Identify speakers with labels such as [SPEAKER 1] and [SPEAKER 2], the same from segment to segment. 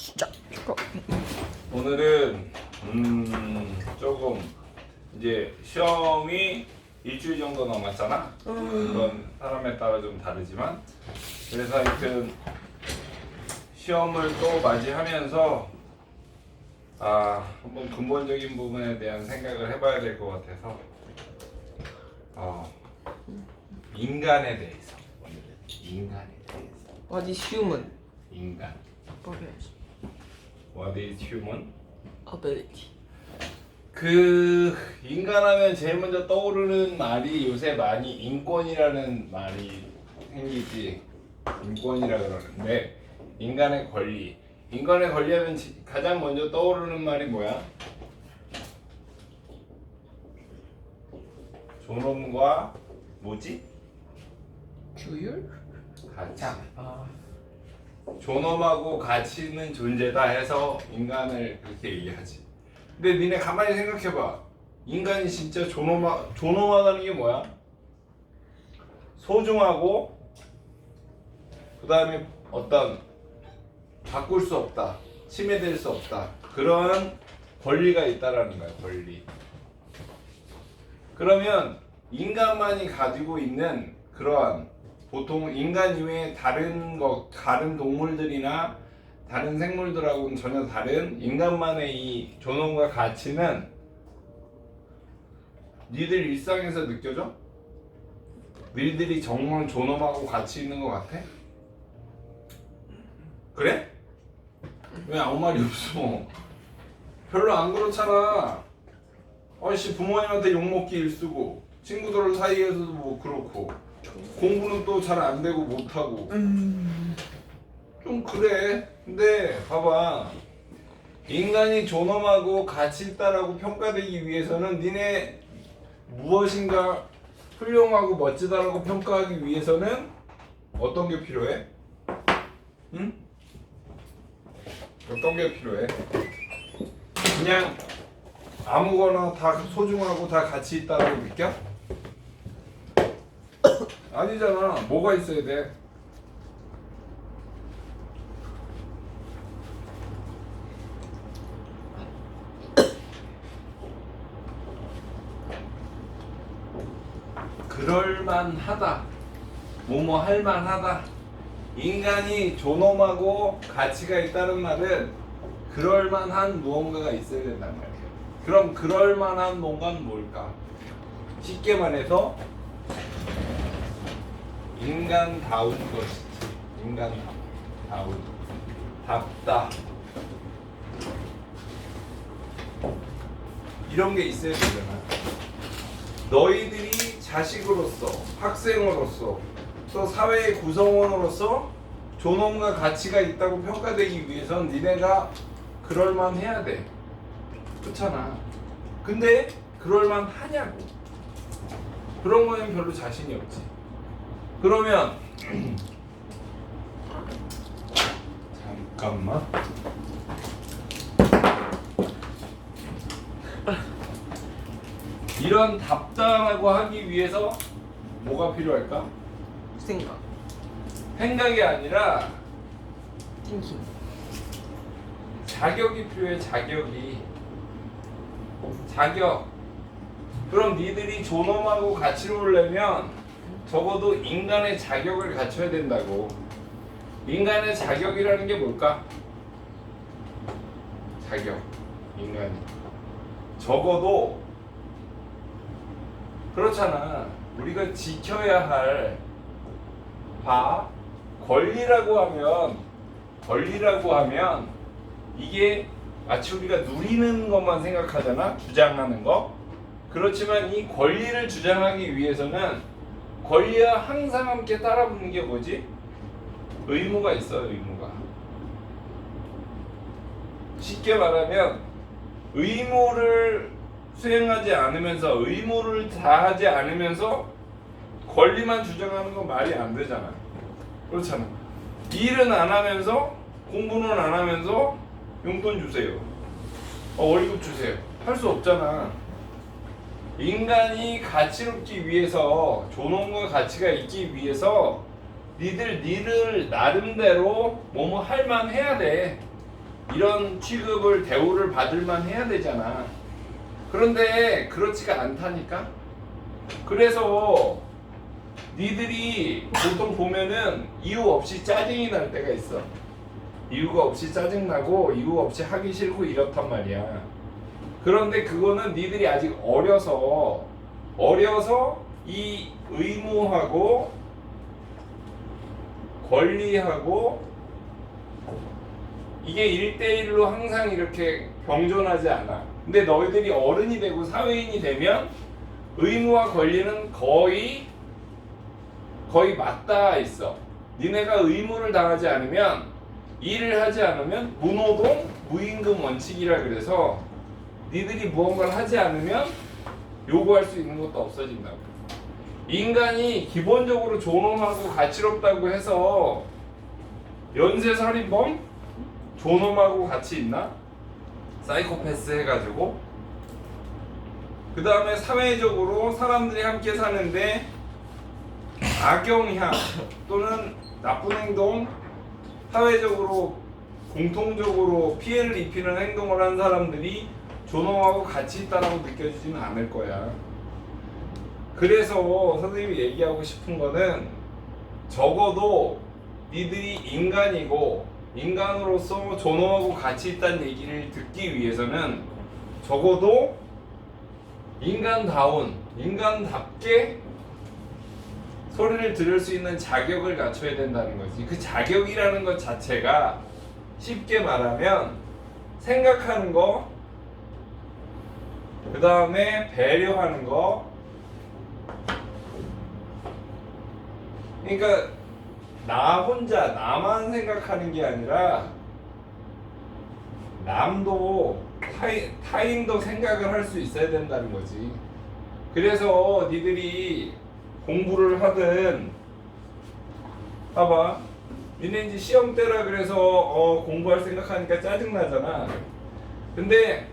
[SPEAKER 1] 진짜 축하.
[SPEAKER 2] 오늘은 음 조금 이제 시험이 일주일 정도 남았잖아. 그건 사람에 따라 좀 다르지만 그래서 하여튼 시험을 또 맞이하면서 아 한번 근본적인 부분에 대한 생각을 해봐야 될 것 같아서 어 인간에 대해서 오늘은 인간에 대해서
[SPEAKER 1] What is human?
[SPEAKER 2] 인간
[SPEAKER 1] 봐야지.
[SPEAKER 2] What is human?
[SPEAKER 1] Ability.
[SPEAKER 2] 그 인간하면 제일 먼저 떠오르는 말이 요새 많이 인권이라는 말이 생기지 인권이라 그러는데 인간의 권리 인간의 권리하면 지- 가장 먼저 떠오르는 말이 뭐야? 존엄과 뭐지?
[SPEAKER 1] 규율?
[SPEAKER 2] 가치
[SPEAKER 1] 아.
[SPEAKER 2] 존엄하고 가치 있는 존재다 해서 인간을 그렇게 얘기하지. 근데 니네 가만히 생각해봐. 인간이 진짜 존엄하, 존엄하다는 게 뭐야? 소중하고 그 다음에 어떤 바꿀 수 없다, 침해될 수 없다 그런 권리가 있다라는 거야 권리. 그러면 인간만이 가지고 있는 그러한 보통 인간 이외에 다른 것, 다른 동물들이나 다른 생물들하고는 전혀 다른 인간만의 이 존엄과 가치는 니들 일상에서 느껴져? 니들이 정말 존엄하고 가치 있는 것 같아? 그래? 왜 아무 말이 없어? 별로 안 그렇잖아. 아씨 부모님한테 욕먹기 일쓰고 친구들 사이에서도 뭐 그렇고 공부는 또 잘 안 되고 못 하고 좀 그래. 근데 봐봐. 인간이 존엄하고 가치 있다라고 평가되기 위해서는 니네 무엇인가 훌륭하고 멋지다라고 평가하기 위해서는 어떤 게 필요해? 응? 어떤 게 필요해? 그냥 아무거나 다 소중하고 다 가치 있다라고 느껴? 아니잖아. 뭐가 있어야 돼? 그럴만하다. 뭐뭐 할만하다. 인간이 존엄하고 가치가 있다는 말은 그럴만한 무언가가 있어야 된단 말이에요. 그럼 그럴만한 뭔가는 뭘까? 쉽게 말해서 인간다운 것이지. 인간다운. 답다. 이런 게 있어야 되잖아. 너희들이 자식으로서, 학생으로서, 또 사회의 구성원으로서 존엄과 가치가 있다고 평가되기 위해선 니네가 그럴만 해야 돼. 그렇잖아. 근데 그럴만 하냐고. 그런 거엔 별로 자신이 없지. 그러면 잠깐만. 이런 답답하고 하기 위해서 뭐가 필요할까?
[SPEAKER 1] 생각.
[SPEAKER 2] 생각이 아니라
[SPEAKER 1] 띵킹.
[SPEAKER 2] 자격이 필요해 자격이 자격 그럼 니들이 존엄하고 가치로우려면 적어도 인간의 자격을 갖춰야 된다고. 인간의 자격이라는 게 뭘까? 자격 인간이 적어도. 그렇잖아. 우리가 지켜야 할 바 권리라고 하면 권리라고 하면 이게 마치 우리가 누리는 것만 생각하잖아? 주장하는 거? 그렇지만 이 권리를 주장하기 위해서는 권리와 항상 함께 따라붙는 게 뭐지 의무가 있어요 의무가 쉽게 말하면 의무를 수행하지 않으면서 의무를 다하지 않으면서 권리만 주장하는 건 말이 안 되잖아 그렇잖아 일은 안 하면서 공부는 안 하면서 용돈 주세요. 어, 월급 주세요. 할 수 없잖아. 인간이 가치롭기 위해서 존엄과 가치가 있기 위해서 니들 니들 나름대로 뭐뭐 할만 해야 돼. 이런 취급을 대우를 받을만 해야 되잖아. 그런데 그렇지가 않다니까. 그래서 니들이 보통 보면은 이유 없이 짜증이 날 때가 있어. 이유가 없이 짜증 나고 이유 없이 하기 싫고 이렇단 말이야. 그런데 그거는 니들이 아직 어려서 어려서 이 의무하고 권리하고 이게 일대일로 항상 이렇게 병존하지 않아. 근데 너희들이 어른이 되고 사회인이 되면 의무와 권리는 거의 거의 맞닿아 있어. 니네가 의무를 당하지 않으면 일을 하지 않으면 무노동 무임금 원칙이라 그래서 니들이 무언가를 하지 않으면 요구할 수 있는 것도 없어진다고. 인간이 기본적으로 존엄하고 가치롭다고 해서 연쇄살인범 존엄하고 가치 있나? 사이코패스 해가지고 그 다음에 사회적으로 사람들이 함께 사는데 악영향 또는 나쁜 행동 사회적으로 공통적으로 피해를 입히는 행동을 한 사람들이 존엄하고 가치 있다라고 느껴지지는 않을 거야. 그래서 선생님이 얘기하고 싶은 거는 적어도 니들이 인간이고 인간으로서 존엄하고 가치 있다는 얘기를 듣기 위해서는 적어도 인간다운 인간답게 소리를 들을 수 있는 자격을 갖춰야 된다는 거지. 그 자격이라는 것 자체가 쉽게 말하면 생각하는 거, 그 다음에 배려하는 거. 그러니까 나 혼자 나만 생각하는 게 아니라 남도 타인, 타인도 생각을 할 수 있어야 된다는 거지. 그래서 니들이 공부를 하든 봐봐 니네 이제 시험 때라 그래서 어, 공부할 생각하니까 짜증 나잖아. 근데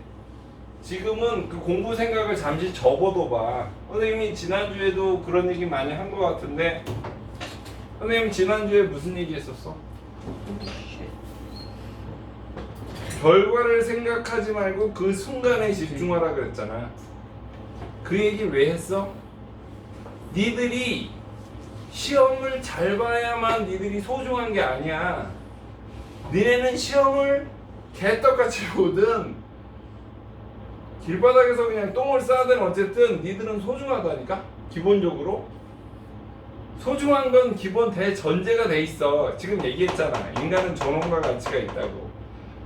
[SPEAKER 2] 지금은 그 공부 생각을 잠시 접어둬봐. 선생님이 지난주에도 그런 얘기 많이 한 것 같은데 선생님 지난주에 무슨 얘기 했었어? 결과를 생각하지 말고 그 순간에 집중하라 그랬잖아. 그 얘기 왜 했어? 니들이 시험을 잘 봐야만 니들이 소중한 게 아니야. 니네는 시험을 개떡같이 보든 길바닥에서 그냥 똥을 싸든 어쨌든 니들은 소중하다니까 기본적으로 소중한 건 기본 대전제가 돼 있어. 지금 얘기했잖아. 인간은 존엄과 가치가 있다고.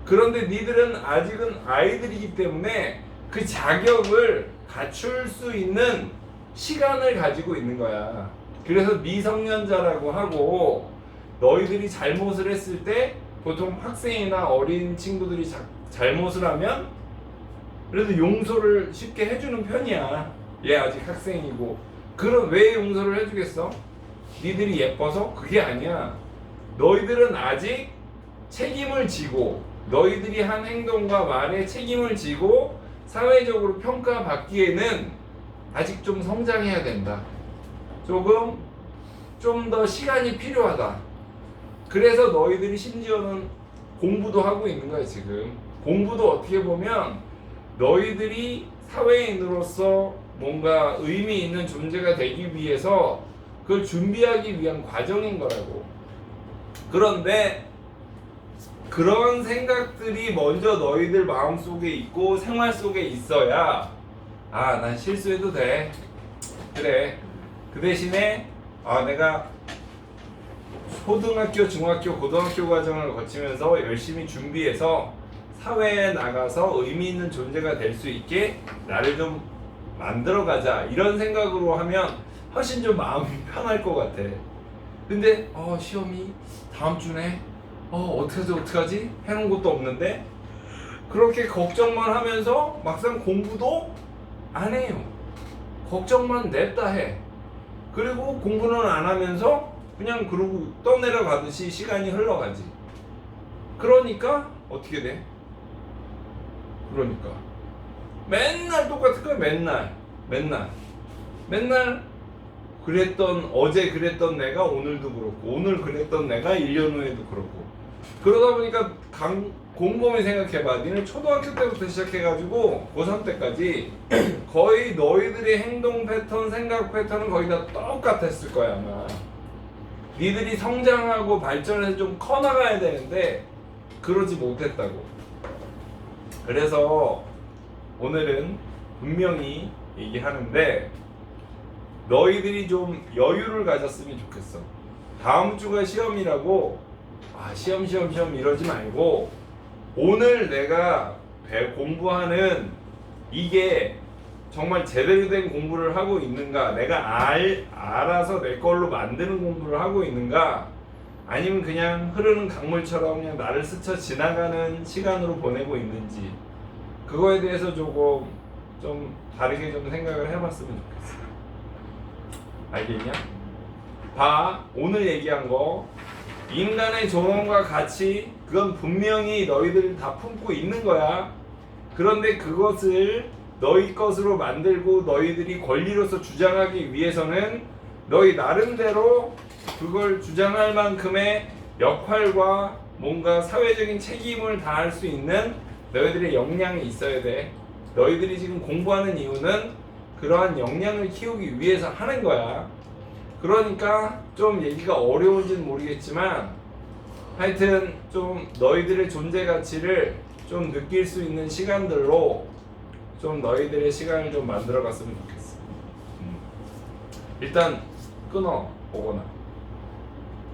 [SPEAKER 2] 그런데 니들은 아직은 아이들이기 때문에 그 자격을 갖출 수 있는 시간을 가지고 있는 거야. 그래서 미성년자라고 하고 너희들이 잘못을 했을 때 보통 학생이나 어린 친구들이 자, 잘못을 하면 그래도 용서를 쉽게 해주는 편이야. 얘 아직 학생이고. 그럼 왜 용서를 해주겠어? 니들이 예뻐서? 그게 아니야. 너희들은 아직 책임을 지고 너희들이 한 행동과 말에 책임을 지고 사회적으로 평가받기에는 아직 좀 성장해야 된다. 조금 좀 더 시간이 필요하다. 그래서 너희들이 심지어는 공부도 하고 있는 거야 지금. 공부도 어떻게 보면 너희들이 사회인으로서 뭔가 의미 있는 존재가 되기 위해서 그걸 준비하기 위한 과정인 거라고. 그런데 그런 생각들이 먼저 너희들 마음 속에 있고 생활 속에 있어야 아, 난 실수해도 돼. 그래. 그 대신에 아, 내가 초등학교, 중학교, 고등학교 과정을 거치면서 열심히 준비해서 사회에 나가서 의미 있는 존재가 될 수 있게 나를 좀 만들어 가자. 이런 생각으로 하면 훨씬 좀 마음이 편할 것 같아. 근데 어, 시험이 다음 주네. 어, 어떡하지, 어떡하지? 해놓은 것도 없는데? 그렇게 걱정만 하면서 막상 공부도 안 해요. 걱정만 냈다 해. 그리고 공부는 안 하면서 그냥 그러고 떠내려가듯이 시간이 흘러가지. 그러니까 어떻게 돼? 그러니까 맨날 똑같은 거야 맨날 맨날 맨날 그랬던 어제 그랬던 내가 오늘도 그렇고 오늘 그랬던 내가 1년 후에도 그렇고 그러다 보니까 강, 곰곰이 생각해봐. 니네 초등학교 때부터 시작해가지고 고3 때까지 거의 너희들의 행동 패턴, 생각 패턴은 거의 다 똑같았을 거야 아마. 니들이 성장하고 발전해서 좀 커나가야 되는데 그러지 못했다고. 그래서 오늘은 분명히 얘기하는데 너희들이 좀 여유를 가졌으면 좋겠어. 다음 주가 시험이라고 아 시험 시험 시험 이러지 말고 오늘 내가 배 공부하는 이게 정말 제대로 된 공부를 하고 있는가 내가 알 알아서 내 걸로 만드는 공부를 하고 있는가 아니면 그냥 흐르는 강물처럼 그냥 나를 스쳐 지나가는 시간으로 보내고 있는지 그거에 대해서 조금 좀 다르게 좀 생각을 해봤으면 좋겠어. 알겠냐? 봐 오늘 얘기한 거 인간의 존엄과 가치 그건 분명히 너희들 다 품고 있는 거야. 그런데 그것을 너희 것으로 만들고 너희들이 권리로서 주장하기 위해서는 너희 나름대로 그걸 주장할 만큼의 역할과 뭔가 사회적인 책임을 다할 수 있는 너희들의 역량이 있어야 돼. 너희들이 지금 공부하는 이유는 그러한 역량을 키우기 위해서 하는 거야. 그러니까 좀 얘기가 어려운지는 모르겠지만 하여튼 좀 너희들의 존재 가치를 좀 느낄 수 있는 시간들로 좀 너희들의 시간을 좀 만들어 갔으면 좋겠어. 음. 일단 끊어 오거나.